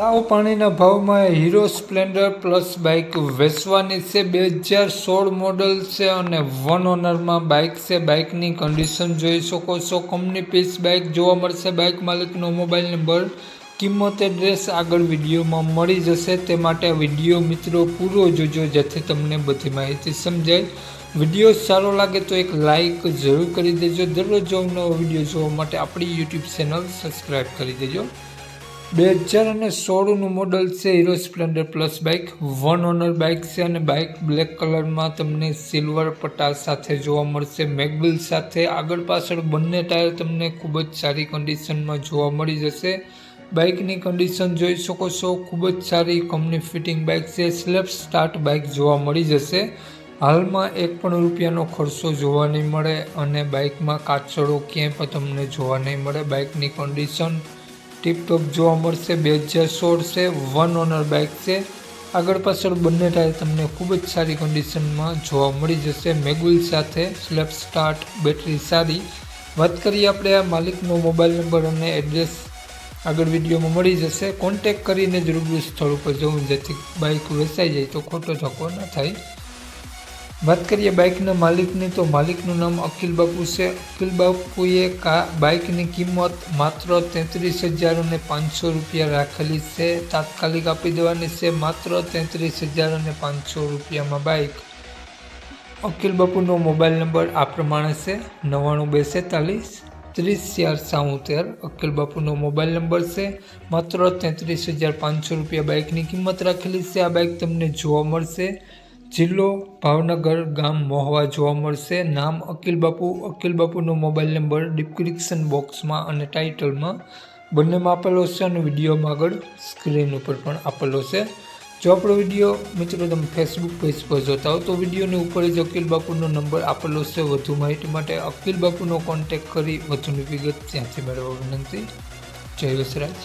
સાવ પાણીના ભાવમાં હીરો સ્પ્લેન્ડર પ્લસ બાઇક વેચવાની છે. બે હજાર સોળ મોડલ છે અને વન ઓનરમાં બાઇક છે. બાઇકની કન્ડિશન જોઈ શકો છો. કંપની પીસ બાઇક જોવા મળશે. બાઇક માલિકનો મોબાઈલ નંબર કિંમત એડ્રેસ આગળ વિડીયોમાં મળી જશે. તે માટે વીડિયો મિત્રો પૂરો જોજો, જેથી તમને બધી માહિતી સમજાય. વીડિયો સારો લાગે તો એક લાઇક જરૂર કરી દેજો. દરરોજ નવો વીડિયો જોવા માટે આપણી યુટ્યુબ ચેનલ સબસ્ક્રાઈબ કરી દેજો. બે હજાર અને સોળનું મોડલ છે Hero Splendor plus bike one owner bike છે અને બાઇક બ્લેક કલરમાં તમને સિલ્વર પટા સાથે જોવા મળશે. મેગબિલ સાથે આગળ પાછળ બંને ટાયર તમને ખૂબ જ સારી કન્ડિશનમાં જોવા મળી જશે. બાઇકની કન્ડિશન જોઈ શકો છો. ખૂબ જ સારી કંપની ફિટિંગ બાઇક છે. સ્લેપ સ્ટાર્ટ બાઇક જોવા મળી જશે. હાલમાં એક પણ રૂપિયાનો ખર્ચો જોવા નહીં મળે અને બાઇકમાં કાચળો ક્યાંય પણ તમને જોવા નહીં મળે. બાઇકની કન્ડિશન ટીપટોપ જોવા મળશે, બે હજાર સોળ છે વન ઓનર બાઇક છે. આગળ પાછળ બંને ટાયર તમને ખૂબ જ સારી કન્ડિશનમાં જોવા મળી જશે. મેગુલ સાથે સ્લેપ સ્ટાર્ટ બેટરી સારી. વાત કરીએ આપણે આ માલિકનો મોબાઈલ નંબર અને એડ્રેસ આગળ વિડીયોમાં મળી જશે. કોન્ટેક કરીને જ રૂબરૂ સ્થળ ઉપર જવું, જેથી બાઇક વેચાઈ જાય તો ખોટો ધક્કો ન થાય. વાત કરીએ બાઇકના માલિકની, તો માલિકનું નામ અખિલ બાપુ છે. અખિલ બાપુએ કા, બાઇકની કિંમત માત્ર તેત્રીસ હજાર અને પાંચસો રૂપિયા રાખેલી છે. તાત્કાલિક આપી દેવાની છે માત્ર તેત્રીસ હજાર અને પાંચસો રૂપિયામાં બાઇક. અખિલ બાપુનો મોબાઈલ નંબર આ પ્રમાણે છે નવ્વાણું બે સેતાલીસ ત્રીસ ચાર સાઉતેર. અખિલ બાપુનો મોબાઈલ નંબર છે, માત્ર તેત્રીસ હજાર પાંચસો રૂપિયા બાઇકની કિંમત રાખેલી છે. આ બાઇક તમને જોવા મળશે. જિલ્લો ભાવનગર ગામ મોહવા જોવા મળશે. નામ અકિલ બાપુ. અકિલ બાપુનો મોબાઈલ નંબર ડિસ્ક્રિપ્શન બોક્સમાં અને ટાઇટલમાં બંનેમાં આપેલો છે અને વિડીયોમાં આગળ સ્ક્રીન ઉપર પણ આપેલો છે. જો આપણો વીડિયો મિત્રો તમે ફેસબુક પેજ પર જોતા હો તો વિડીયોની ઉપર જ અકિલ બાપુનો નંબર આપેલો છે. વધુ માહિતી માટે અકિલ બાપુનો કોન્ટેક કરી વધુની વિગત ત્યાંથી મેળવવા વિનંતી. જય વસરાજ.